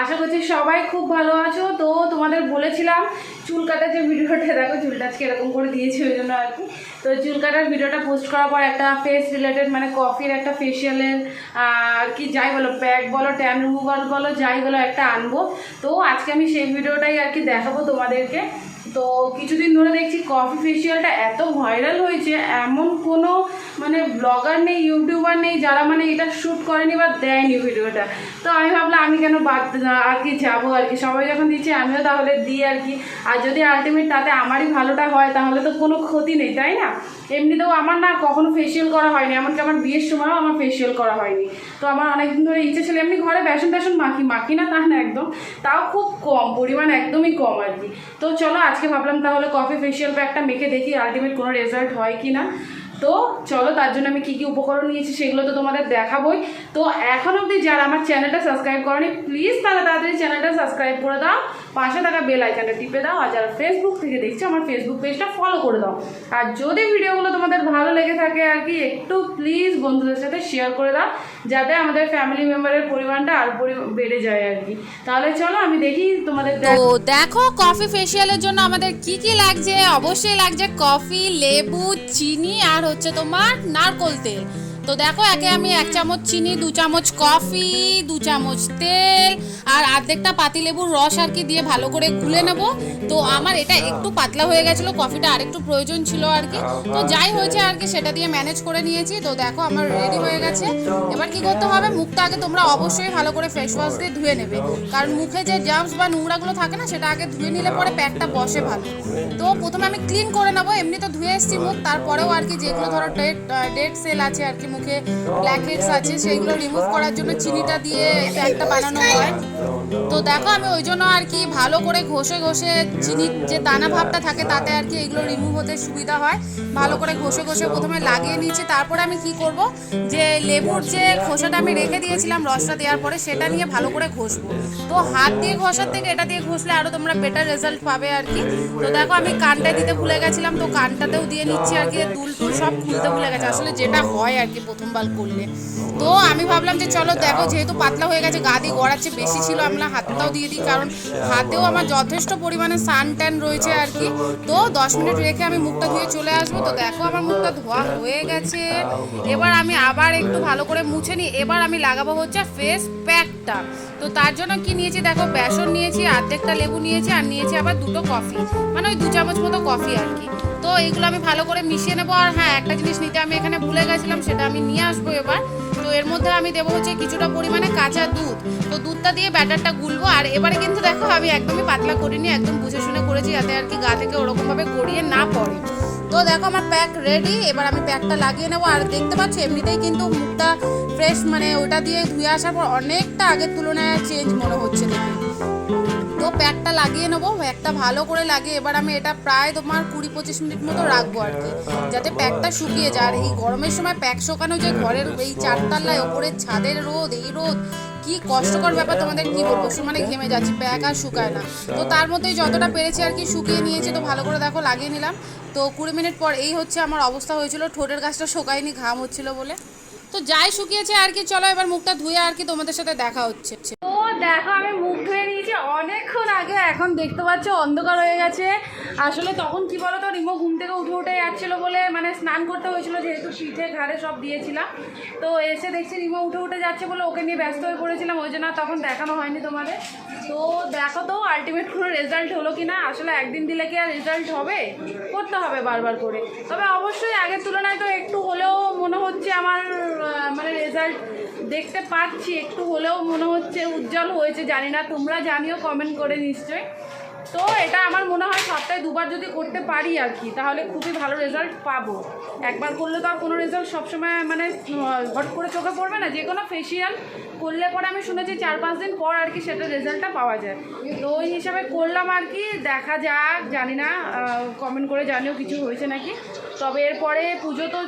আশা করছি সবাই খুব ভালো আছো। তো তোমাদের বলেছিলাম চুল কাটার যে ভিডিওটা, দেখো চুলটা আজকে এরকম করে দিয়েছি ওই জন্য আর কি। তো চুল কাটার ভিডিওটা পোস্ট করার পর একটা ফেস রিলেটেড মানে কফির একটা ফেসিয়ালের আর কি যাই বলো প্যাক বলো ট্যান রিমুভাল বলো, যাই বলো একটা আনব। তো আজকে আমি সেই ভিডিওটাই আর কি দেখাবো তোমাদেরকে। তো কিছুদিন ধরে দেখছি কফি ফেসিয়ালটা এত ভাইরাল হয়েছে, এমন কোনো মানে ব্লগার নেই ইউটিউবার নেই যারা মানে এটা শ্যুট করেনি বা দেয়নি ভিডিওটা। তো আমি ভাবলাম আমি কেন বাদ আর কি যাব আর কি? সবাই যখন দিচ্ছে আমিও তাহলে দিই আর কি। আর যদি আলটিমেট তাতে আমারই ভালোটা হয়, তাহলে তো কোনো ক্ষতি নেই, তাই না? এমনিতেও আমার না কখনো ফেসিয়াল করা হয়নি, এমনকি আমার বিয়ের সময়ও আমার ফেসিয়াল করা হয়নি। তো আমার অনেকদিন ধরে ইচ্ছে ছিল, এমনি ঘরে বেসন টেসন মাখি মাখি না তা না একদম, তাও খুব কম, পরিমাণ একদমই কম আর কি। তো চলো আজকে ভাবলাম তাহলে কফি ফেশিয়াল প্যাকটা মেখে দেখি আলটিমেট কোনো রেজাল্ট হয় কি না তো চলো তার জন্য আমি কী কী উপকরণ নিয়েছি সেগুলো তো তোমাদের দেখাবোই। তো এখন অবধি যারা আমার চ্যানেলটা সাবস্ক্রাইব করেনি প্লিজ তারা তাড়াতাড়ি চ্যানেলটা সাবস্ক্রাইব করে দাও। পাশে থাকা বেল আইকনটা টিপে দাও, আর যারা ফেসবুক থেকে দেখছ, আমার ফেসবুক পেজটা ফলো করে দাও। আর যদি ভিডিওগুলো তোমাদের ভালো লেগে থাকে আর কি, একটু প্লিজ বন্ধুদের সাথে শেয়ার করে দাও, যাতে আমাদের ফ্যামিলি মেম্বারের পরিমাণটা আর বেড়ে যায় আর কি। তাহলে চলো, আমি দেখি তোমাদের তো দেখো কফি ফেশিয়ালের জন্য আমাদের কি কি লাগছে? অবশ্যই লাগছে কফি লেবু, চিনি, আর হচ্ছে তোমার নারকোল তেল। তো দেখো, একে আমি এক চামচ চিনি, দু চামচ কফি, দু চামচ তেল, আর অর্ধেকটা পাতিলেবুর রস আর কি দিয়ে ভালো করে গুলে নেব। তো আমার এটা একটু পাতলা হয়ে গেছিল, কফিটা আরেকটু প্রয়োজন ছিল আর কি। তো যাই হয়েছে আর কি, সেটা দিয়ে ম্যানেজ করে নিয়েছি। তো দেখো, আমার রেডি হয়ে গেছে। এবার কি করতে হবে, মুখটা আগে তোমরা অবশ্যই ভালো করে ফেস ওয়াশ দিয়ে ধুয়ে নেবে। কারণ মুখে যে জার্মস বা নোংরাগুলো থাকে না, সেটা আগে ধুয়ে নিলে পরে প্যাকটা বসে ভালো। তো প্রথমে আমি ক্লিন করে নেব এমনি তো ধুয়ে এসেছি মুখ। তারপরেও আর কি যেগুলো ধরো ডেড ডেড সেল আছে আর কি মুখে ব্ল্যাক হেডস আছে সেইগুলো রিমুভ করার জন্য চিনিটা দিয়ে একটা বানানো হয়। দেখো, আমি ওই জন্য আর কি ভালো করে ঘষে ঘষে চিনির যে দানা ভাবটা থাকে তাতে আর কি এগুলো রিমুভ হতে সুবিধা হয়। ভালো করে ঘষে ঘষে প্রথমে লাগিয়ে নিচ্ছি তারপরে আমি কি করব? যে লেবুর যে খোসাটা আমি রেখে দিয়েছিলাম রসটা দেওয়ার পরে সেটা নিয়ে ভালো করে ঘষবো। তো হাত দিয়ে ঘষার থেকে এটা দিয়ে ঘষলে আরও তোমরা বেটার রেজাল্ট পাবে আর কি। তো দেখো, আমি কানটা দিতে ভুলে গেছিলাম, তো কানটাতেও দিয়ে নিচ্ছি আর কি দুল টুল সব খুলতে ভুলে গেছে, আসলে যেটা হয় আর কি প্রথমবার করলে। তো আমি ভাবলাম যে চলো, দেখো, যেহেতু পাতলা হয়ে গেছে, গা দিয়ে গড়াচ্ছে, বেশি ছিল, আমরা হাতটাও দিয়ে দিই কারণ হাতেও আমার যথেষ্ট পরিমাণে সান ট্যান রয়েছে আর কি। তো দশ মিনিট রেখে আমি মুখটা ধুয়ে চলে আসব। তো দেখো আমার মুখটা ধোয়া হয়ে গেছে। এবার আমি আবার একটু ভালো করে মুছে নিই। এবার আমি লাগাবো হচ্ছে ফেস প্যাকটা তো তার জন্য কি নিয়েছি? দেখো বেসন নিয়েছি অর্ধেকটা লেবু নিয়েছি আর নিয়েছি আবার দুটো কফি মানে ওই দু চামচ মতো কফি আর কি। তো এইগুলো আমি ভালো করে মিশিয়ে নেব। আর হ্যাঁ একটা জিনিস নিতে আমি এখানে ভুলে গেছিলাম সেটা আমি নিয়ে আসব এবার। তো এর মধ্যে আমি দেবো হচ্ছে কিছুটা পরিমাণে কাঁচা দুধ। তো দুধটা দিয়ে ব্যাটারটা গুলবো, আর এবারে কিন্তু দেখো আমি একদমই পাতলা করিনি, একদম বুঝে শুনে করেছি যাতে আর কি গা থেকে ওরকমভাবে গড়িয়ে না পড়ে। তো দেখো আমার প্যাক রেডি এবার আমি প্যাকটা লাগিয়ে নেব, আর দেখতে পাচ্ছি এমনিতেই কিন্তু মুখটা ফ্রেশ মানে ওটা দিয়ে ধুয়ে আসার পর অনেকটা আগের তুলনায় চেঞ্জ মনে হচ্ছে দেখে। তো প্যাকটা লাগিয়ে নেব প্যাকটা ভালো করে লাগিয়ে এবার আমি এটা প্রায় তোমার কুড়ি পঁচিশ মিনিট মতো রাখব আর কি, যাতে প্যাকটা শুকিয়ে যায়। আর এই গরমের সময় প্যাক শুকানো যে ঘরের এই চারতলায় ওপরের ছাদের রোদ, এই রোদ, কি কষ্টকর ব্যাপার তোমাদের কি বলব? সমানে ঘেমে যাচ্ছি, প্যাক আর শুকায় না। তো তার মধ্যেই যতটা পেরেছি আর কি শুকিয়ে নিয়েছি, তো ভালো করে দেখো লাগিয়ে নিলাম। তো কুড়ি মিনিট পর এই হচ্ছে আমার অবস্থা হয়েছিল, ঠোঁটের গাছটা শুকায়নি, ঘাম হচ্ছিল বলে। তো যাই শুকিয়েছে আর কি, চলো এবার মুখটা ধুয়ে আর কি তোমাদের সাথে দেখা হচ্ছে। তো দেখো আমি মুখ ধুয়ে অনেকক্ষণ আগে, এখন দেখতে পাচ্ছ অন্ধকার হয়ে গেছে। আসলে তখন কি বলো তো রিমো ঘুম থেকে উঠে উঠে যাচ্ছিল বলে মানে স্নান করতে হয়েছিল যেহেতু পিঠে ঘাড়ে সব দিয়েছিলাম। তো এসে দেখছি রিমো উঠে উঠে যাচ্ছে বলে ওকে নিয়ে ব্যস্ত হয়ে পড়েছিলাম, ওই জন্য তখন দেখানো হয়নি তোমাদের। তো দেখো তো আলটিমেট কোনো রেজাল্ট হলো কি না আসলে একদিন দিলে কি আর রেজাল্ট হবে? করতে হবে বারবার করে। তবে অবশ্যই আগের তুলনায় তো একটু হলেও মনে হচ্ছে আমার রেজাল্ট দেখতে পাচ্ছি, একটু হলেও মনে হচ্ছে উজ্জ্বল হয়েছে, জানি না, তোমরা জানিও কমেন্ট করে নিশ্চয়ই। তো এটা আমার মনে হয় সপ্তাহে দুবার যদি করতে পারি আর কি, তাহলে খুবই ভালো রেজাল্ট পাবো। একবার করলে তো আর কোনো রেজাল্ট সবসময় মানে হট করে চোখে পড়বে না যে কোনো ফেসিয়াল করলে পরে আমি শুনেছি চার পাঁচ দিন পর আর কি সেটা রেজাল্টটা পাওয়া যায়। তো ওই হিসাবে করলাম আর কি, দেখা যাক, জানি না কমেন্ট করে জানিও কিছু হয়েছে নাকি। তবে এরপরে পুজো তো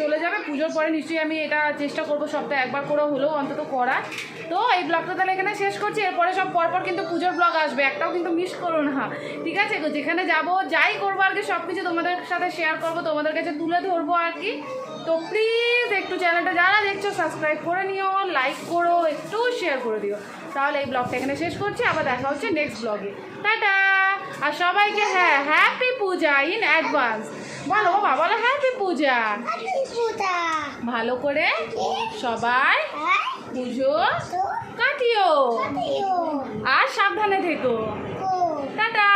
চলে যাবে। পুজোর পরে নিশ্চয়ই আমি এটা চেষ্টা করব সপ্তাহে একবার করে হলেও, অন্তত করার। তো এই ব্লগটা তাহলে এখানে শেষ করছি। এরপরে সব পরপর কিন্তু পুজোর ব্লগ আসবে। একটাও কিন্তু মিস করো না। ঠিক আছে? যেখানে যাব, যাই করব আর কি সব কিছু তোমাদের সাথে শেয়ার করব, তোমাদের কাছে তুলে ধরবো আর কি। তো প্লিজ একটু চ্যানেলটা যারা দেখছ সাবস্ক্রাইব করে নিও লাইক করো, একটু শেয়ার করে দিও। তাহলে এই ব্লগটা এখানে শেষ করছি। আবার দেখা হচ্ছে নেক্সট ব্লগে টাটা! আর সবাইকে হ্যাঁ হ্যাপি পূজা ইন অ্যাডভান্স বলো বাবা বলো হ্যাপি পূজা। ভালো করে সবাই হ্যাঁ। পুজো কাটিও। আর সাবধানে থেকো। টাটা।